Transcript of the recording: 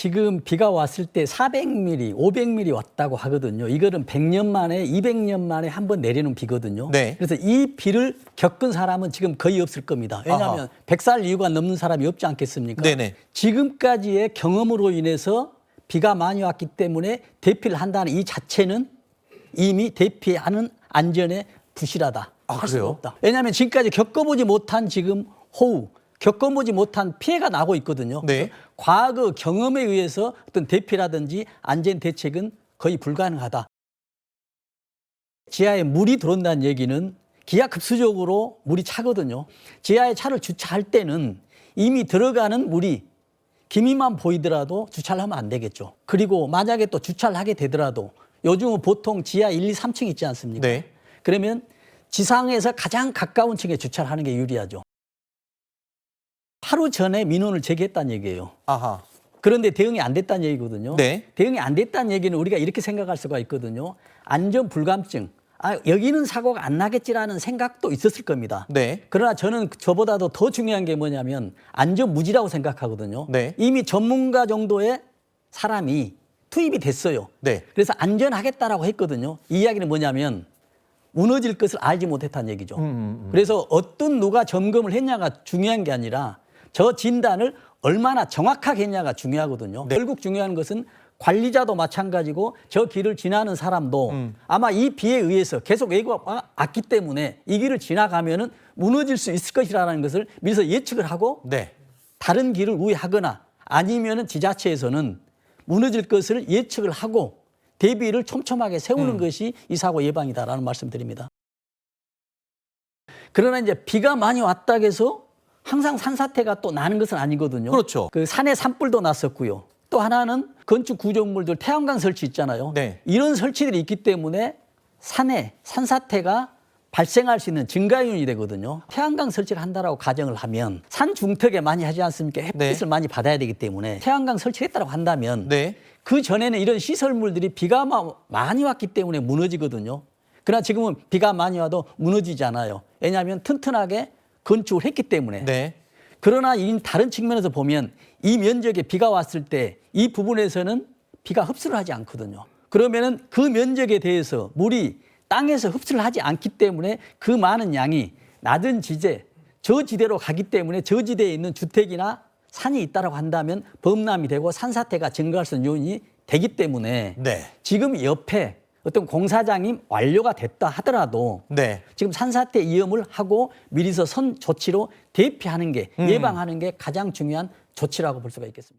지금 비가 왔을 때 400mm, 500mm 왔다고 하거든요. 이거는 100년 만에, 200년 만에 한 번 내리는 비거든요. 네. 그래서 이 비를 겪은 사람은 지금 거의 없을 겁니다. 왜냐하면 아하. 100살 이후가 넘는 사람이 없지 않겠습니까? 네네. 지금까지의 경험으로 인해서 비가 많이 왔기 때문에 대피를 한다는 이 자체는 이미 대피하는 안전에 부실하다. 아, 할 수가 그래요? 없다. 왜냐하면 지금까지 겪어보지 못한 지금 호우, 겪어보지 못한 피해가 나고 있거든요. 네. 과거 경험에 의해서 어떤 대피라든지 안전 대책은 거의 불가능하다. 지하에 물이 들어온다는 얘기는 기하급수적으로 물이 차거든요. 지하에 차를 주차할 때는 이미 들어가는 물이 기미만 보이더라도 주차를 하면 안 되겠죠. 그리고 만약에 또 주차를 하게 되더라도 요즘은 보통 지하 1, 2, 3층 있지 않습니까? 네. 그러면 지상에서 가장 가까운 층에 주차를 하는 게 유리하죠. 하루 전에 민원을 제기했다는 얘기예요. 아하. 그런데 대응이 안 됐다는 얘기거든요. 네. 대응이 안 됐다는 얘기는 우리가 이렇게 생각할 수가 있거든요. 안전 불감증. 아, 여기는 사고가 안 나겠지라는 생각도 있었을 겁니다. 네. 그러나 저는 저보다도 더 중요한 게 뭐냐면 안전 무지라고 생각하거든요. 네. 이미 전문가 정도의 사람이 투입이 됐어요. 네. 그래서 안전하겠다라고 했거든요. 이 이야기는 뭐냐면 무너질 것을 알지 못했다는 얘기죠. 음, 그래서 어떤 누가 점검을 했냐가 중요한 게 아니라 저 진단을 얼마나 정확하게 했냐가 중요하거든요. 네. 결국 중요한 것은 관리자도 마찬가지고 저 길을 지나는 사람도 음. 아마 이 비에 의해서 계속 외고가 왔기 때문에 이 길을 지나가면은 무너질 수 있을 것이라는 것을 미리서 예측을 하고 네. 다른 길을 우회하거나 아니면은 지자체에서는 무너질 것을 예측을 하고 대비를 촘촘하게 세우는 음. 것이 이 사고 예방이다라는 말씀드립니다. 그러나 이제 비가 많이 왔다 해서 항상 산사태가 또 나는 것은 아니거든요. 그렇죠. 그 산에 산불도 났었고요. 또 하나는 건축 구조물들 태양광 설치 있잖아요. 네. 이런 설치들이 있기 때문에 산에 산사태가 발생할 수 있는 증가요인이 되거든요. 태양광 설치를 한다라고 가정을 하면 산 중턱에 많이 하지 않습니까? 햇빛을 네. 많이 받아야 되기 때문에 태양광 설치를 했다고 한다면 네. 그 전에는 이런 시설물들이 비가 마- 많이 왔기 때문에 무너지거든요. 그러나 지금은 비가 많이 와도 무너지지 않아요. 왜냐하면 튼튼하게 건축을 했기 때문에. 네. 그러나 이 다른 측면에서 보면 이 면적에 비가 왔을 때 이 부분에서는 비가 흡수를 하지 않거든요. 그러면은 그 면적에 대해서 물이 땅에서 흡수를 하지 않기 때문에 그 많은 양이 낮은 지대, 저지대로 가기 때문에 저지대에 있는 주택이나 산이 있다라고 한다면 범람이 되고 산사태가 증가할 수 있는 요인이 되기 때문에 네. 지금 옆에 어떤 공사장이 완료가 됐다 하더라도 네. 지금 산사태 위험을 하고 미리서 선 조치로 대피하는 게 예방하는 게 가장 중요한 조치라고 볼 수가 있겠습니다.